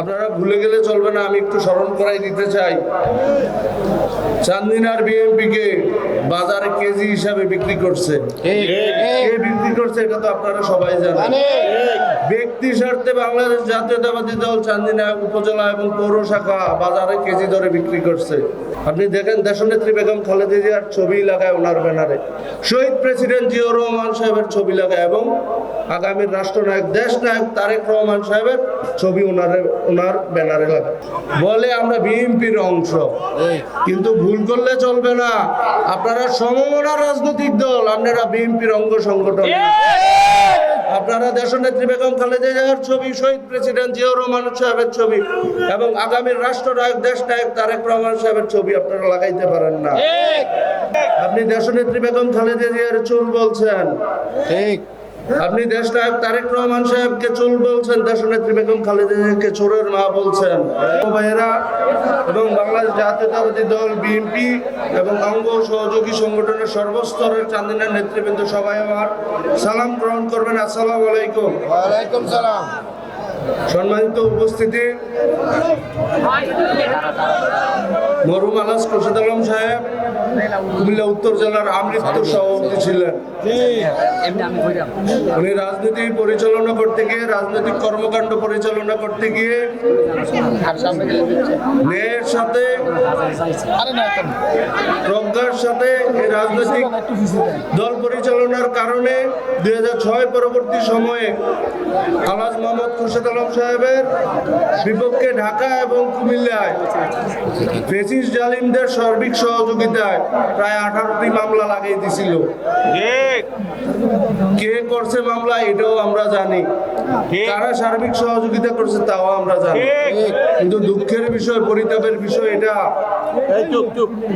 আপনারা ভুলে গেলে চলবে না আমি একটু স্মরণ করাই দিতে চাই। চান্দিনার বিএনপি কে বাজারে কেজি হিসাবে বিক্রি করছে। কে বিক্রি করছে এটা তো আপনারা সবাই জানেন। ব্যক্তি স্বার্থে বাংলাদেশ জাতীয়তাবাদী দল চান্দিনা উপজেলা এবং পৌর শাখা বাজারে কেজি দরে বিক্রি করছে। আপনি দেখেন দেশনেত্রী বেগম খালেদা জিয়ার ছবি লাগায় ওনার ব্যানারে। শহীদ প্রেসিডেন্ট জিয়র রহমান সাহেবের ছবি লাগায় এবং আগামীর রাষ্ট্রনায়ক দেশ নায়ক তারেক রহমান সাহেবের ছবি ওনার ওনার ব্যানারে লাগায়। বলে আমরা বিএনপির অংশ। কিন্তু ভুল করলে চলবে না। আপনারা সমমনা রাজনৈতিক দল আপনারা বিএনপির অঙ্গ সংগঠন। আপনারা দেশনেত্রী বেগম খালেদা জিয়ার ছবি শহীদ প্রেসিডেন্ট জিয়াউর রহমান সাহেবের ছবি এবং আগামীর রাষ্ট্রনায়ক দেশ নায়ক তারেক রহমান সাহেবের ছবি আপনারা লাগাইতে পারেন না। আপনি দেশনেত্রী বেগম খালেদা জিয়ার চুল বলছেন। ঠিক। আপনি দেশ নায়ক তারেক রহমান সাহেবকে চুল বলছেন দেশনেত্রী বেগম খালেদাকে চোরের মা বলছেন। ভাইয়েরা, এবং বাংলাদেশ জাতীয়তাবাদী দল, বিএনপি এবং অঙ্গ সহযোগী সংগঠনের সর্বস্তরের চান্দিনার নেতৃবৃন্দ সবাই আমার। সালাম গ্রহণ করবেন, আসসালাম আলাইকুম। ওয়ালাইকুম সালাম। সম্মানিত উপস্থিতি মরুম আলাস খোরশেদ আলম সাহেব, কুমিল্লা উত্তর জেলার আমৃত্যু সভাপতি ছিলেন। উনি রাজনীতি পরিচালনা করতে গিয়ে, রাজনৈতিক কর্মকাণ্ড পরিচালনা করতে গিয়ে ন্যায়ের সাথে, প্রজ্ঞার সাথে এই রাজনৈতিক দল পরিচালনার কারণে দুই হাজার ছয় পরবর্তী সময়ে আলাজ মোহাম্মদ খুরশেদ আলম সাহেবের বিপক্ষে ঢাকা এবং কুমিল্লায় ফেসিস জালিমদের সার্বিক সহযোগিতায় প্রায় আঠারোটি মামলা লাগিয়ে দিছিল। কে করছে মামলা এটাও আমরা জানি। কারা সার্বিক সহযোগিতা করছে তাও আমরা জানি। কিন্তু দুঃখের বিষয় পরিতাপের বিষয় এটা।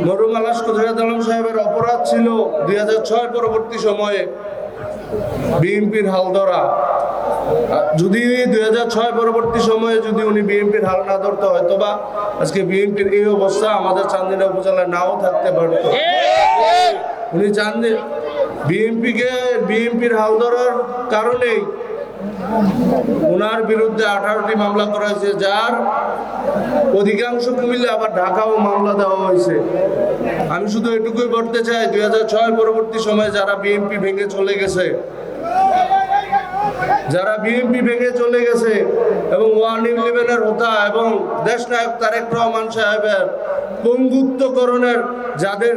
মরুম আলাস কোথায় আলম সাহেবের অপরাধ ছিল দুই হাজার ছয় পরবর্তী সময়ে বিএনপির হাল ধরা যদি দু হাজার ছয় পরবর্তী সময়ে যদি উনি বিএনপির হাল না ধরতে হয়তো বা আজকে বিএনপির এই অবস্থা আমাদের চান্দিনা উপজেলায় নাও থাকতে পারত। উনি চান্দি, বিএনপিকে বিএনপির হাল ধরার কারণেই ওনার বিরুদ্ধে আঠারোটি মামলা করা হয়েছে, যার অধিকাংশ কুমিল্লা আবার ঢাকাও মামলা দেওয়া হয়েছে। আমি শুধু এটুকুই বলতে চাই, দুই হাজার ছয় পরবর্তী সময়ে যারা বিএনপি ভেঙে চলে গেছে যারা বিএনপি ভেঙে চলে গেছে এবং ওয়ান ইলেভেনের হোতা এবং দেশ নায়ক তারেক রহমান সাহেবের পঙ্গুত্বকরণের যাদের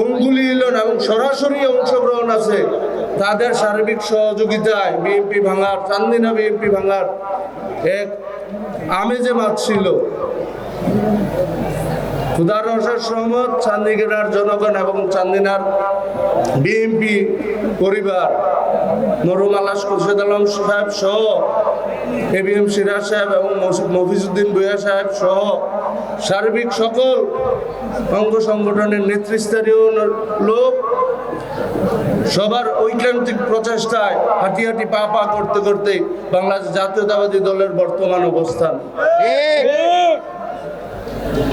অঙ্গুলি ইলন এবং সরাসরি অংশগ্রহণ আছে, তাদের সার্বিক সহযোগিতায় বিএনপি ভাঙার, চান্দিনা বিএনপি ভাঙার এক আমেজে মাছ ছিল। খুদার রসের সহমত চান্দিনার জনগণ এবং চান্দিনার বিএনপি পরিবার মরুম আলাস খুরশেদ আলম সাহেব সহ এ বি এম সিরাজ সাহেব এবং মফিজুদ্দিন ভুয়া সাহেব সহ সার্বিক সকল অঙ্গ সংগঠনের নেতৃস্থানীয় লোক সবার ঐকান্তিক প্রচেষ্টায় হাঁটি হাঁটি পা পা করতে করতে বাংলাদেশ জাতীয়তাবাদী দলের বর্তমান অবস্থান।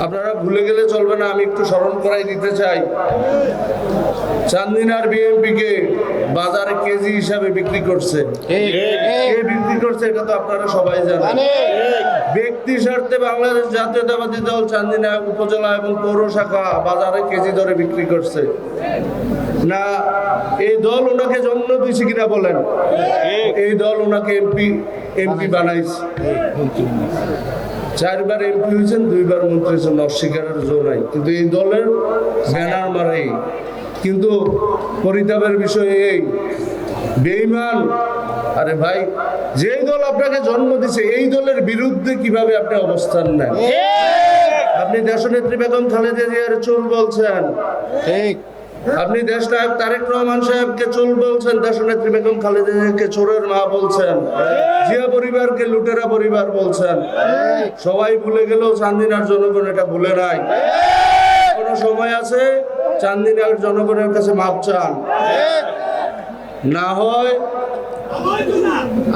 আপনারা ভুলে গেলে চলবে না আমি একটু স্মরণ করাই দিতে চাই। চান্দিনার বিএমপি কে বাজারে কেজি হিসাবে বিক্রি করছে। কে বিক্রি করছে এটা তো আপনারা সবাই জানেন। ব্যক্তি স্বার্থে বাংলাদেশ জাতীয়তাবাদী দল চান্দিনা উপজেলা এবং পৌর শাখা বাজারে কেজি দরে বিক্রি করছে। না এই দল ওনাকে জন্ম দিয়েছে কিনা বলেন? এই দল ওনাকে এমপি এমপি বানাইছে। চারবার এমপি হয়েছেন দুইবার মন্ত্রী হয়েছেন। অস্বীকারের জোর নাই। কিন্তু এই দলের ব্যানার মারে কিন্তু পরিতাপের বিষয় এই বেইমান। আরে ভাই যেই দল আপনাকে জন্ম দিছে এই দলের বিরুদ্ধে কীভাবে আপনি অবস্থান নেন? আপনি দেশনেত্রী বেগম খালেদা জিয়ার চুল বলছেন। ঠিক। আপনি দেশ নায়ক তারেক রহমান সাহেবকে চুল বলছেন, দেশনেত্রী বেগম খালেদা জিয়াকে চোরের মা বলছেন, জিয়া পরিবারকে লুটেরা পরিবার বলছেন। সবাই ভুলে গেলেও চান্দিনার জনগণ এটা ভুলে নাই। কোনো সময় আছে চান্দিনার জনগণের কাছে মাপ চান? না হয়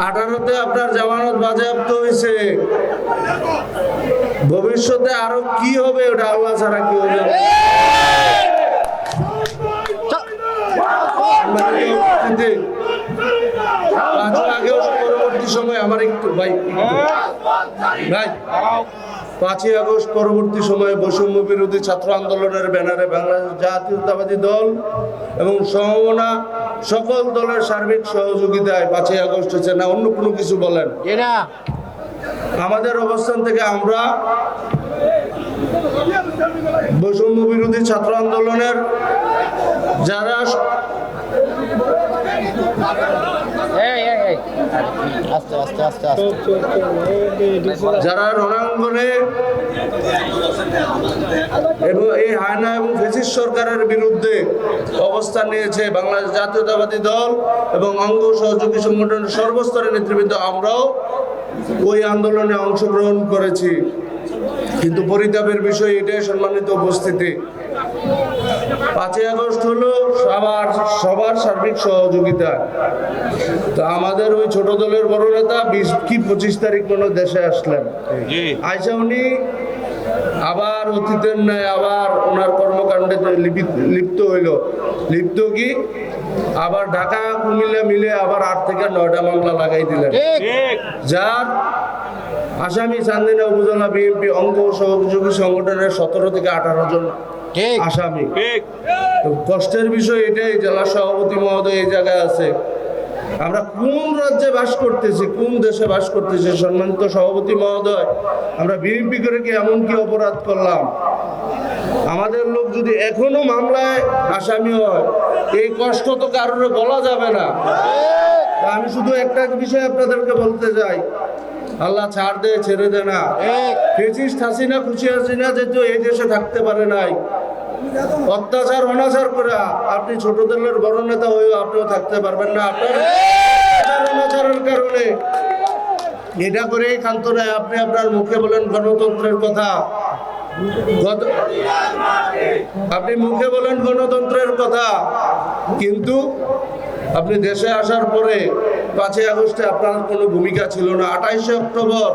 আঠারোতে আপনার জামানত বাজেয়াপ্ত হয়েছে। ভবিষ্যতে আরও কি হবে ওটা আল্লাহ ছাড়া কি হবে পরবর্তী সময় আমার একটু ভাই ভাই পাঁচই আগস্ট পরবর্তী সময়ে বৈষম্য বিরোধী ছাত্র আন্দোলনের ব্যানারে বাংলাদেশ জাতীয়তাবাদী দল এবং সমমনা সকল দলের সার্বিক সহযোগিতায় পাঁচই আগস্ট হচ্ছে না অন্য কোনো কিছু বলেন? আমাদের অবস্থান থেকে আমরা বৈষম্য বিরোধী ছাত্র আন্দোলনের যারা এই এই এই আস্তে আস্তে আস্তে আস্তে যারা রণাঙ্গনে এবং এই হায়না এবং ফেসিস সরকারের বিরুদ্ধে অবস্থান নিয়েছে বাংলাদেশ জাতীয়তাবাদী দল এবং অঙ্গ সহযোগী সংগঠনের সর্বস্তরের নেতৃবৃন্দ, আমরাও ওই আন্দোলনে অংশগ্রহণ করেছি। কিন্তু পরিতাপের বিষয় এটাই সম্মানিত উপস্থিতি। পাঁচই আগস্ট হলো সবার সবার সার্বিক সহযোগিতা। তো আমাদের ওই ছোট দলের বড় নেতা বিশ কি পঁচিশ তারিখ মনে হয় দেশে আসলেন। আইসা উনি আবার অতীতের ন্যায় আবার ওনার কর্মকাণ্ডে লিপ্ত হইল। লিপ্ত কি? আবার ঢাকা কুমিল্লা মিলে আবার আট থেকে নয়টা মামলা লাগাই দিলেন। যার আসামি চান্দিনা উপজেলা বিএনপি অঙ্গ সহযোগী সংগঠনের সতেরো থেকে আঠারো জন আসামি। তো কষ্টের বিষয় এটাই জেলা সভাপতি মহোদয় এই জায়গায় আছে। আমরা কোন রাজ্যে বাস করতেছি কোন দেশে বাস করতেছি সম্মানিত সভাপতি মহোদয় আমরা বিএনপি করে কি এমন কি অপরাধ করলাম? আমাদের লোক যদি এখনও মামলায় আসামি হয় এই কষ্ট তো কারোর বলা যাবে না। আমি শুধু একটা বিষয় আপনাদেরকে বলতে চাই। আল্লাহ ছাড় দে ছেড়ে দে না। ঠিক। ফেসিস্ট হাসিনা খুশি হাসিনা যেহেতু এই দেশে থাকতে পারে নাই অত্যাচার, অনাচার করে আপনি ছোট দলের বড় নেতা হয়েও আপনিও থাকতে পারবেন না। আপনার অনাচারের কারণে এটা করেই ক্ষান্ত নয়। আপনি আপনার মুখে বলেন গণতন্ত্রের কথা। আপনি মুখে বলেন গণতন্ত্রের কথা। কিন্তু আপনি দেশে আসার পরে পাঁচই আগস্টে আপনার কোনো ভূমিকা ছিল না। আঠাইশে অক্টোবর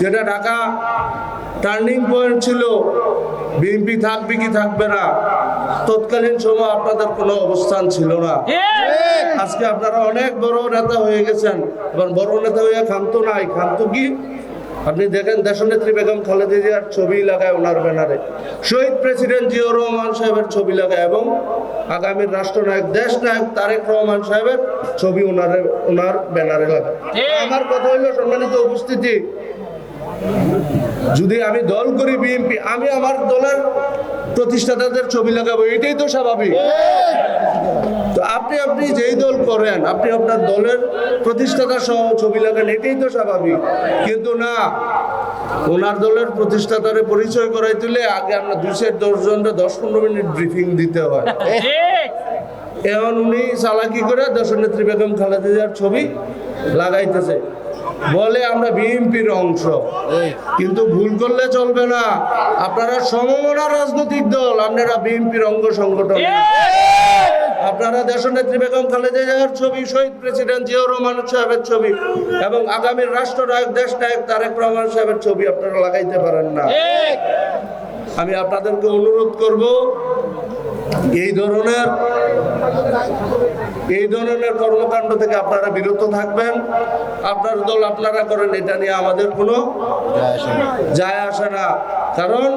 যেটা ঢাকা টার্নিং পয়েন্ট ছিল বিএনপি থাকবে কি থাকবে না? তৎকালীন সময় আপনাদের কোনো অবস্থান ছিল না। আজকে আপনারা অনেক বড় নেতা হয়ে গেছেন। এবার বড় নেতা হয়ে খান্ত নাই। খান্ত কি? আপনি দেখেন দেশনেত্রী বেগম খালেদা জিয়ার ছবি লাগায় ওনার ব্যানারে। শহীদ প্রেসিডেন্ট জিয়াউর রহমান সাহেবের ছবি লাগায় এবং আগামীর রাষ্ট্রনায়ক দেশ নায়ক তারেক রহমান সাহেবের ছবি ওনার ওনার ব্যানারে লাগায়। আমার কথা হইল সম্মানিত উপস্থিতি। যদি আমি দল করি বিএনপি, আমি আমার দলের প্রতিষ্ঠাতাদের ছবি লাগাবো, এটাই তো স্বাভাবিক। তো আপনি আপনি যেই দল করেন, আপনি আপনার দলের প্রতিষ্ঠাতা সহ ছবি লাগান, এটাই তো স্বাভাবিক। কিন্তু না, ওনার দলের প্রতিষ্ঠাতারে পরিচয় করাই তুলে আগে আমরা দুশের দশ জনরা দশ পনেরো মিনিট ব্রিফিং দিতে হয়। এখন উনি চালাকি করে দশনেত্রী বেগম খালেদা ছবি লাগাইতেছে। বলে আমরা বিএনপির অংশ। কিন্তু ভুল করলে চলবে না। আপনারা সমমনা রাজনৈতিক দল আপনারা বিএনপির অঙ্গ সংগঠন। আপনারা দেশনেত্রী বেগম খালেদা জিয়ার ছবি শহীদ প্রেসিডেন্ট জিয়াউর রহমান সাহেবের ছবি এবং আগামীর রাষ্ট্রনায়ক দেশ নায়ক তারেক রহমান সাহেবের ছবি আপনারা লাগাইতে পারেন না। আমি আপনাদেরকে অনুরোধ করব এই ধরনের এই ধরনের কর্মকাণ্ড থেকে আপনারা বিরত থাকবেন। আপনার দল আপনারা করেন, এটা নিয়ে আমাদের কোনো যায় আসে না। কারণ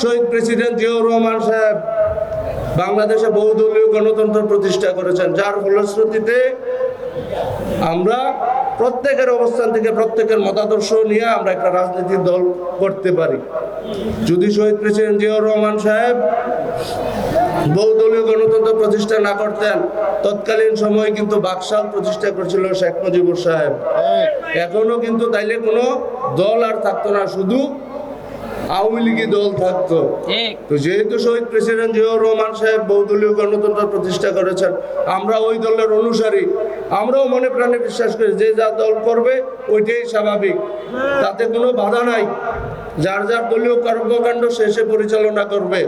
শহীদ প্রেসিডেন্ট জিয়াউর রহমান সাহেব বাংলাদেশে বহুদলীয় গণতন্ত্র প্রতিষ্ঠা করেছেন। যার ফলশ্রুতিতে আমরা প্রত্যেকের অবস্থান থেকে প্রত্যেকের মতাদর্শ নিয়ে আমরা একটা রাজনৈতিক দল করতে পারি। যদি শহীদ প্রেসিডেন্ট জিয়াউর রহমান সাহেব বহুদলীয় গণতন্ত্র প্রতিষ্ঠা না করতেন তৎকালীন সময়ে কিন্তু বাকশাল প্রতিষ্ঠা করেছিল শেখ মুজিবুর সাহেব। এখনও কিন্তু তাইলে কোনো দল আর থাকতো না শুধু আওয়ামী লীগই দল থাকতো। তো যেহেতু শহীদ প্রেসিডেন্ট জিয়াউর রহমান সাহেব বহুদলীয় গণতন্ত্র প্রতিষ্ঠা করেছেন আমরা ওই দলের অনুসারী। আমরাও মনে প্রাণে বিশ্বাস করি যে যা দল করবে ওইটাই স্বাভাবিক। তাতে কোনো বাধা নাই। যার যার দলীয় কর্মকাণ্ড শেষে পরিচালনা করবে।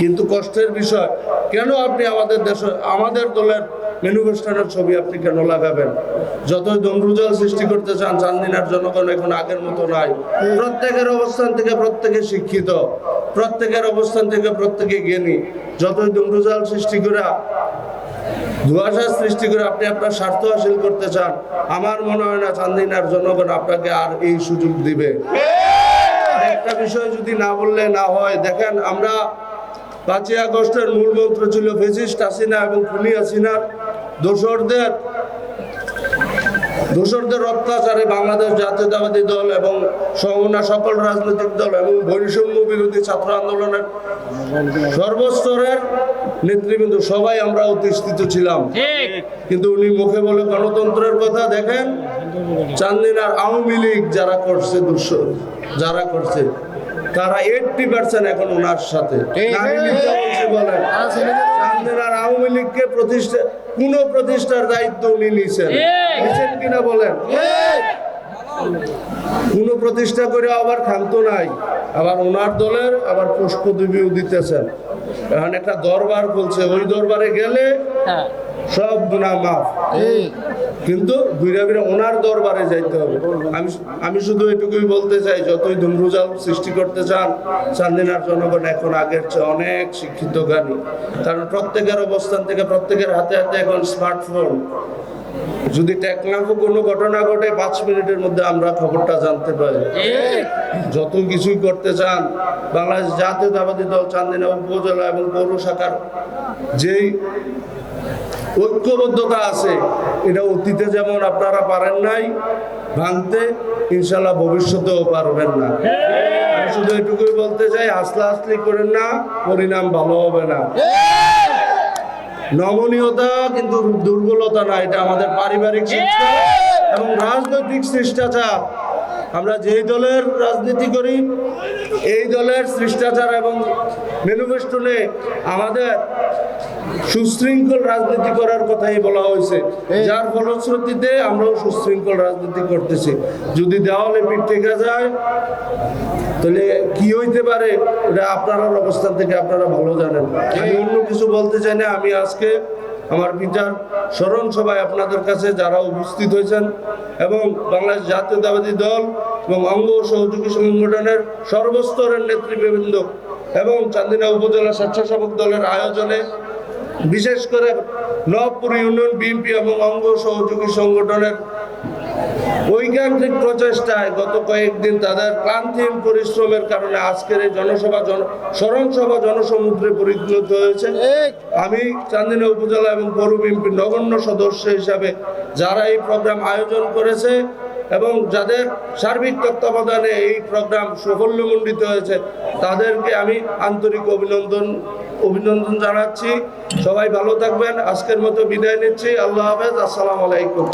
কিন্তু কষ্টের বিষয়, কেন আপনি আমাদের দেশ আমাদের দলের ম্যানিফেস্টোর ছবি আপনি কেন লাগাবেন? যতই দমরুজল সৃষ্টি করতে চান, চান্দিনার জনগণ এখন আগের মতো নাই। প্রত্যেকের অবস্থান থেকে প্রত্যেকে শিক্ষিত, প্রত্যেকের অবস্থান থেকে প্রত্যেকে জ্ঞানী। যতই দমরুজাল সৃষ্টি করে, ধোঁয়াশা সৃষ্টি করে আপনি আপনার স্বার্থ হাসিল করতে চান, আমার মনে হয় না চান্দিনার জনগণ আপনাকে আর এই সুযোগ দিবে। একটা বিষয় যদি না বললে না হয়, দেখেন আমরা পাঁচই আগস্টের মূল মন্ত্র ছিল ফেসিস্ট হাসিনা এবং খুনি হাসিনার দোসরদের দোসরদের অত্যাচারে বাংলাদেশ জাতীয়তাবাদী দল এবং সমনা সকল রাজনৈতিক দল এবং বৈষম্য বিরোধী ছাত্র আন্দোলনের সর্বস্তরের নেতৃবৃন্দ সবাই আমরা অতিষ্ঠিত ছিলাম। কিন্তু উনি মুখে বলে গণতন্ত্রের কথা দেখেন? চান্দিনার আওয়ামী লীগ যারা করছে দুঃস যারা করছে তারা এইটটি পার্সেন্ট এখন ওনার সাথে। মিথ্যা বলছি বলেন। আওয়ামী লীগকে প্রতিষ্ঠা কোন প্রতিষ্ঠার দায়িত্ব উনি নিছেন। নিছেন কিনা বলেন? কোন প্রতিষ্ঠা করে আবার ক্ষান্ত নাই। আবার ওনার দলের আবার পুষ্পদেবীও দিতেছেন। এখন একটা দরবার বলছে ওই দরবারে গেলে হ্যাঁ। সব গুণা মাফ। কিন্তু ঘুরে ফিরে ওনার দরবারে যাইতে হবে। আমি আমি শুধু এটুকুই বলতে চাই যতই ধুমরুজাল সৃষ্টি করতে চান চান্দিনার জনগণ এখন আগের চেয়ে অনেক শিক্ষিত জ্ঞানী। কারণ প্রত্যেকের অবস্থান থেকে প্রত্যেকের হাতে হাতে এখন স্মার্টফোন। যদি টেকনাফে কোনো ঘটনা ঘটে পাঁচ মিনিটের মধ্যে আমরা খবরটা জানতে পারি। যত কিছুই করতে চান বাংলাদেশ জাতীয়তাবাদী দল চান্দিনা উপজেলা এবং পৌর শাখার যেই ঐক্যবদ্ধতা আছে এটা অতীতে যেমন আপনারা পারেন নাই ভাঙতে ইনশাল্লাহ ভবিষ্যতেও পারবেন না। আমি শুধু এটুকুই বলতে চাই হাসলা হাসলি করেন না পরিণাম ভালো হবে না। নমনীয়তা কিন্তু দুর্বলতা না এটা আমাদের পারিবারিক শিক্ষা এবং রাজনৈতিক শিষ্টাচার। আমরা যেই দলের রাজনীতি করি এই দলের শিষ্টাচার এবং ম্যানিফেস্টোনে আমাদের সুশৃঙ্খল রাজনীতি করার কথাই বলা হয়েছে। যার ফলশ্রুতিতে আমরাও সুশৃঙ্খল রাজনীতি করতেছি। যদি দেওয়ালে পিঠ থেকে যায় তাহলে কি হইতে পারে? এটা আপনার অবস্থান থেকে আপনারা ভালো জানেন। আমি অন্য কিছু বলতে চাই না। আমি আজকে আমার পিতার স্মরণ সভায় আপনাদের কাছে যারা উপস্থিত হয়েছেন এবং বাংলাদেশ জাতীয়তাবাদী দল এবং অঙ্গ সহযোগী সংগঠনের সর্বস্তরের নেতৃবৃন্দ এবং চান্দিনা উপজেলা স্বেচ্ছাসেবক দলের আয়োজনে বিশেষ করে নবপুর ইউনিয়ন বিএনপি এবং অঙ্গ সহযোগী সংগঠনের ঐকান্তিক প্রচেষ্টায় গত কয়েকদিন তাদের ক্লান্তিহীন পরিশ্রমের কারণে আজকের এই জনসভা জন স্মরণ সভা জনসমুদ্রে পরিণত হয়েছে। আমি চান্দিনা উপজেলা এবং পৌর বিএনপির নগণ্য সদস্য হিসাবে যারা এই প্রোগ্রাম আয়োজন করেছে এবং যাদের সার্বিক তত্ত্বাবধানে এই প্রোগ্রাম সাফল্যমণ্ডিত হয়েছে তাদেরকে আমি আন্তরিক অভিনন্দন অভিনন্দন জানাচ্ছি। সবাই ভালো থাকবেন। আজকের মতো বিদায় নিচ্ছি। আল্লাহ হাফেজ। আসসালামু আলাইকুম।